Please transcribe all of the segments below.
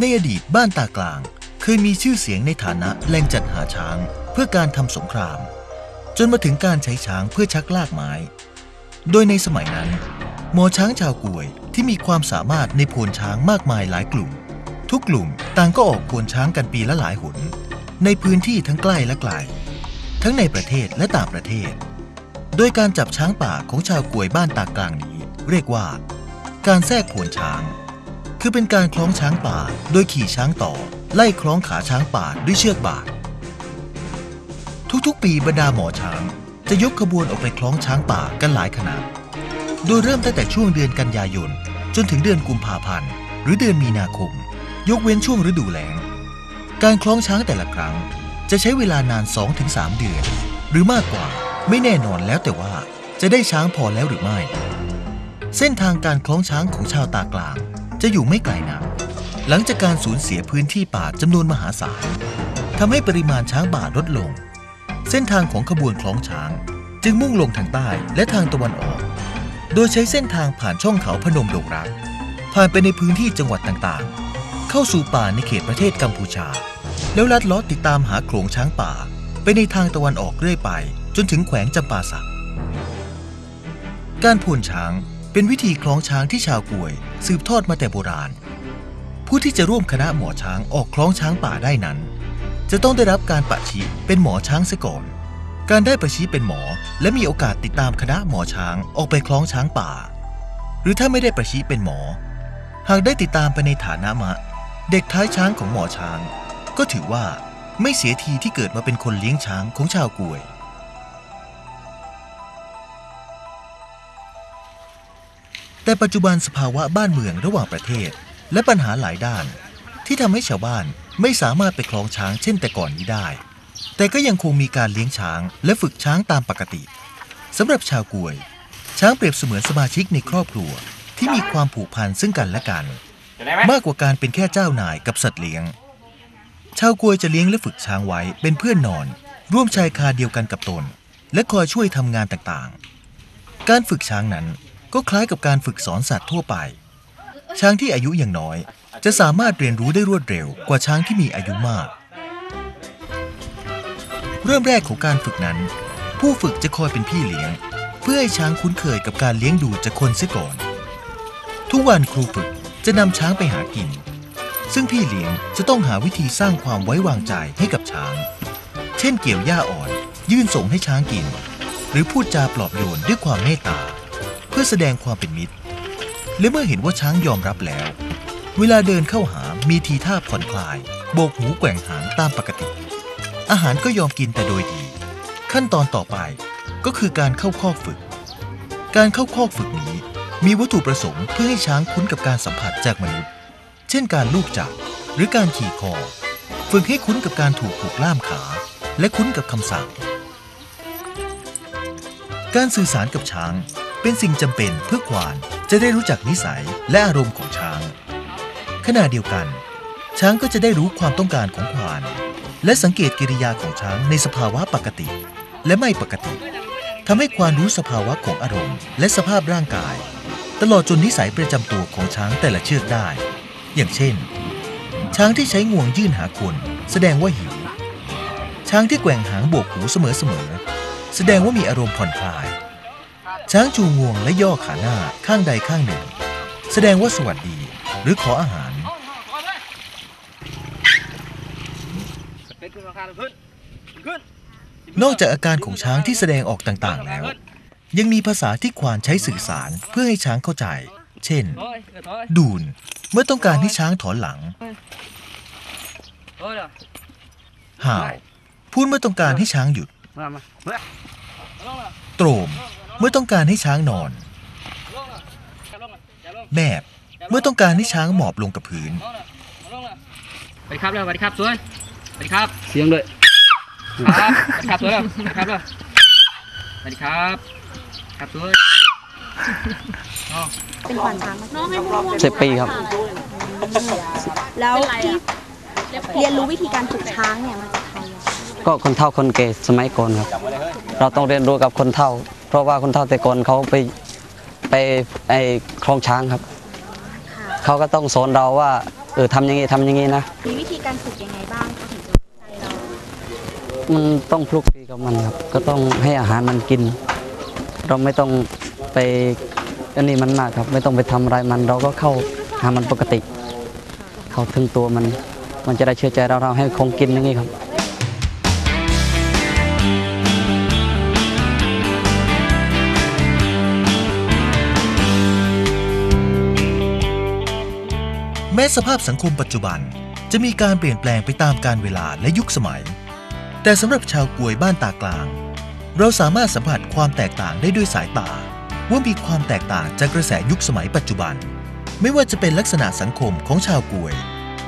ในอดีตบ้านตากลาง เคยมีชื่อเสียงในฐานะแหล่งจัดหาช้างเพื่อการทำสงคราม จนมาถึงการใช้ช้างเพื่อชักลากไม้ โดยในสมัยนั้น หมอช้างชาวกวยที่มีความสามารถในโพนช้างมากมายหลายกลุ่ม ทุกกลุ่มต่างก็ออกโพนช้างกันปีละหลายหน ในพื้นที่ทั้งใกล้และไกล ทั้งในประเทศและต่างประเทศ โดยการจับช้างป่าของชาวกวยบ้านตากลางนี้ เรียกว่า การแทรกโผนช้าง คือเป็นการคล้องช้างป่า โดยขี่ช้างต่อ ไล่คล้องขาช้างป่าด้วยเชือกบาดทุกๆ ปีบรรดาหมอช้าง จะยกขบวนออกไปคล้องช้างป่ากันหลายคณะโดยเริ่มตั้งแต่ช่วงเดือนกันยายน จนถึงเดือนกุมภาพันธ์ หรือเดือนมีนาคม ยกเว้นช่วงฤดูแล้ง การคล้องช้างแต่ละครั้ง จะใช้เวลานาน 2-3 เดือน หรือมากกว่าไม่แน่นอนแล้วแต่ว่าจะได้ช้างพอแล้วหรือไม่ เส้นทางการคล้องช้างของชาวตากลาง จะอยู่ไม่ไกลนักหลังจากการสูญเสียพื้นที่ป่าจำนวนมหาศาลทำให้ปริมาณช้างป่าลดลง เส้นทางของขบวนคล้องช้าง จึงมุ่งลงทางใต้และทางตะวันออก โดยใช้เส้นทางผ่านช่องเขาพนมดงรัก ผ่านไปในพื้นที่จังหวัดต่างๆ เข้าสู่ป่าในเขตประเทศกัมพูชา แล้วลัดเล้อติดตามหาโขลงช้างป่า ไปในทางตะวันออกเรื่อยไป จนถึงแขวงจำปาสัก การพูนช้าง เป็นวิธีคล้องช้างที่ชาวกวย สืบทอดมาแต่โบราณ ผู้ที่จะร่วมคณะหมอช้างออกคล้องช้างป่าได้นั้น จะต้องได้รับการปะชิเป็นหมอช้างเสียก่อน การได้ประชิเป็นหมอและมีโอกาสติดตามคณะหมอช้างออกไปคล้องช้างป่า หรือถ้าไม่ได้ประชิเป็นหมอ หากได้ติดตามไปในฐานะมะ เด็กท้ายช้างของหมอช้าง ก็ถือว่าไม่เสียทีที่เกิดมาเป็นคนเลี้ยงช้างของชาวกวย แต่ปัจจุบันสภาวะบ้านเมืองระหว่างประเทศ และปัญหาหลายด้าน ที่ทำให้ชาวบ้านไม่สามารถไปคล้องช้างเช่นแต่ก่อนนี้ได้ แต่ก็ยังคงมีการเลี้ยงช้างและฝึกช้างตามปกติสำหรับชาวกวย ช้างเปรียบเสมือนสมาชิกในครอบครัวที่มีความผูกพันซึ่งกันและกัน มากกว่าการเป็นแค่เจ้านายกับสัตว์เลี้ยง ชาวกวยจะเลี้ยงและฝึกช้างไว้เป็นเพื่อนนอน ร่วมชายคาเดียวกันกับตน และคอยช่วยทำงานต่างๆ การฝึกช้างนั้น ก็คล้ายกับการฝึกสอนสัตว์ทั่วไป ช้างที่อายุยังน้อย จะสามารถเรียนรู้ได้รวดเร็วกว่าช้างที่มีอายุมาก เริ่มแรกของการฝึกนั้น ผู้ฝึกจะคอยเป็นพี่เลี้ยง เพื่อให้ช้างคุ้นเคยกับการเลี้ยงดูจากคนเสียก่อน ทุกวันครูฝึกจะนำช้างไปหากิน ซึ่งพี่เลี้ยงจะต้องหาวิธีสร้างความไว้วางใจให้กับช้าง เช่นเกี่ยวหญ้าอ่อน ยื่นส่งให้ช้างกิน หรือพูดจาปลอบโยนด้วยความเมตตา เพื่อแสดงความเป็นมิตร และเมื่อเห็นว่าช้างยอมรับแล้ว เวลาเดินเข้าหามีทีท่าผ่อนคลาย โบกหูแกว่งหางตามปกติ อาหารก็ยอมกินแต่โดยดี ขั้นตอนต่อไปก็คือการเข้าคอกฝึก การเข้าคอกฝึกนี้มีวัตถุประสงค์เพื่อให้ช้างคุ้นกับการสัมผัสจากมนุษย์ เช่นการลูบจับหรือการขี่คอ ฝึกให้คุ้นกับการถูกผูกล่ามขา และคุ้นกับคำสั่ง การสื่อสารกับช้าง เป็นสิ่งจำเป็นเพื่อควานจะได้รู้จักนิสัยและอารมณ์ของช้าง ขณะเดียวกัน ช้างก็จะได้รู้ความต้องการของควาน และสังเกตกิริยาของช้างในสภาวะปกติ และไม่ปกติทำให้ควานรู้สภาวะของอารมณ์ และสภาพร่างกาย ตลอดจนนิสัยประจำตัวของช้างแต่ละเชือกได้ อย่างเช่น ช้างที่ใช้งวงยื่นหาคนแสดงว่าหิว ช้างที่แกว่งหางโบกหูเสมอๆแสดงว่ามีอารมณ์ผ่อนคลาย ช้างจูงงวงและย่อขาหน้าข้างใดข้างหนึ่ง แสดงว่าสวัสดีหรือขออาหาร นอกจากอาการของช้างที่แสดงออกต่างๆแล้ว ยังมีภาษาที่ควานใช้สื่อสารเพื่อให้ช้างเข้าใจ เช่น ดูนเมื่อต้องการให้ช้างถอนหลังห่าวพูดเมื่อต้องการให้ช้างหยุด โตรมเมื่อต้องการให้ช้างนอน แมบเมื่อต้องการให้ช้างหมอบลงกับพื้นสวัสดีครับเร็วสวัสดีครับสวยสวัสดีครับ เสียงด้วยครับสวัสดีครับสวยเร็วสวัสดีครับเร็วสวัสดีครับ ครับสวยเป็นขวัญช้างมาน้องให้ม่วงสิบปีครับ แล้วที่เรียนรู้วิธีการฝึกช้างเนี่ยมาจากใครอะ ก็คนเฒ่าคนแก่สมัยก่อนครับ เราต้องเรียนรู้กับคนเฒ่า เพราะว่าคนเฒ่าแต่ก่อนเขาไปไปไอ้คลองช้างครับ เขาก็ต้องสอนเราว่าเออทำอย่างงี้ทำอย่างงี้นะมีวิธีการฝึกยังไงบ้างเขาถึงจะใจเรามันต้องคลุกคลีกับมันครับ ก็ต้องให้อาหารมันกิน เราไม่ต้องไปอันนี้มันมากครับ ไม่ต้องไปทำอะไรมันเราก็เข้าหามันปกติ เข้าถึงตัวมัน มันจะได้เชื่อใจเราเราให้คงกินอย่างนี้ครับ ม้สภาพสังคมปัจจุบัน จะมีการเปลี่ยนแปลงไปตามกาลเวลาและยุคสมัย แต่สำหรับชาวกวยบ้านตากลาง เราสามารถสัมผัสความแตกต่างได้ด้วยสายตา ว่ามีความแตกต่างจากกระแสยุคสมัยปัจจุบัน ไม่ว่าจะเป็นลักษณะสังคมของชาวกวย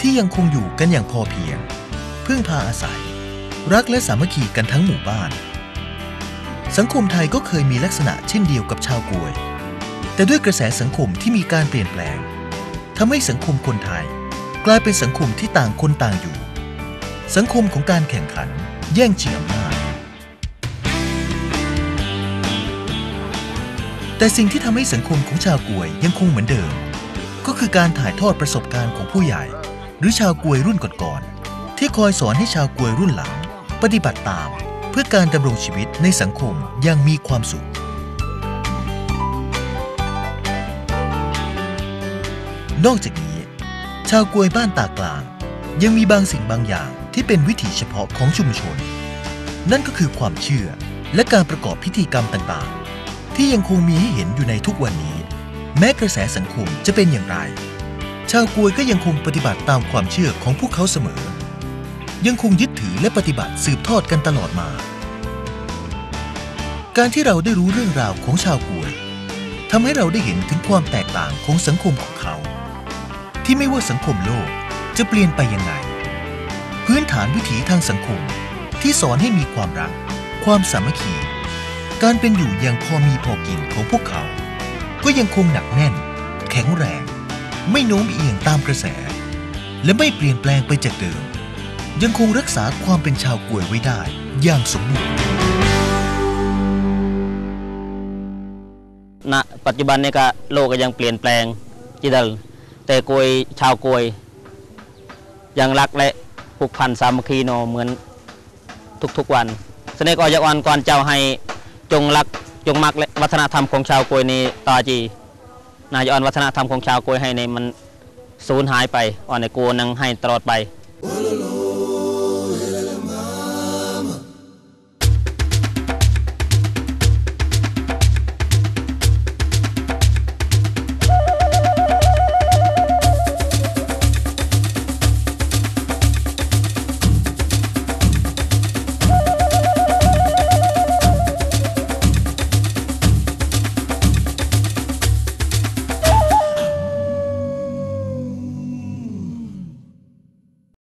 ที่ยังคงอยู่กันอย่างพอเพียง พึ่งพาอาศัย รักและสามัคคีกันทั้งหมู่บ้าน สังคมไทยก็เคยมีลักษณะเช่นเดียวกับชาวกวย แต่ด้วยกระแสสังคมที่มีการเปลี่ยนแปลง ทำให้สังคมคนไทย กลายเป็นสังคมที่ต่างคนต่างอยู่ สังคมของการแข่งขัน แย่งชิงอำนาจ แต่สิ่งที่ทำให้สังคมของชาวกวยยังคงเหมือนเดิม ก็คือการถ่ายทอดประสบการณ์ของผู้ใหญ่ หรือชาวกวยรุ่นก่อนๆที่คอยสอนให้ชาวกวยรุ่นหลัง ปฏิบัติตาม เพื่อการดำรงชีวิตในสังคมอย่างมีความสุข นอกจากนี้ ชาวกวยบ้านตากลาง ยังมีบางสิ่งบางอย่างที่เป็นวิถีเฉพาะของชุมชน นั่นก็คือความเชื่อและการประกอบพิธีกรรมต่างๆ ที่ยังคงมีให้เห็นอยู่ในทุกวันนี้ แม้กระแสสังคมจะเป็นอย่างไร ชาวกวยก็ยังคงปฏิบัติตามความเชื่อของพวกเขาเสมอ ยังคงยึดถือและปฏิบัติสืบทอดกันตลอดมา การที่เราได้รู้เรื่องราวของชาวกวยทำให้เราได้เห็นถึงความแตกต่างของสังคมของเขา ที่ไม่ว่าสังคมโลกจะเปลี่ยนไปยังไง พื้นฐานวิถีทางสังคมที่สอนให้มีความรัก ความสามัคคี การเป็นอยู่อย่างพอมีพอกินของพวกเขา ก็ยังคงหนักแน่น แข็งแรง ไม่โน้มเอียงตามกระแส และไม่เปลี่ยนแปลงไปจากเดิม ยังคงรักษาความเป็นชาวกวยไว้ได้อย่างสมบูรณ์ณปัจจุบันนี้ก็โลกก็ยังเปลี่ยนแปลงจิดัล แต่กวยชาวกวยยังรักและผูกพันสามัคคีโนเหมือนทุกๆวันสเนกออยวันก่อนเจ้าให้จงรักจงมักและวัฒนธรรมของชาวกวยนี้ต่อจีนายอ่อนวัฒนธรรมของชาวกวยให้ในมันสูญหายไปอ่อนในกลัวนังให้ตลอดไป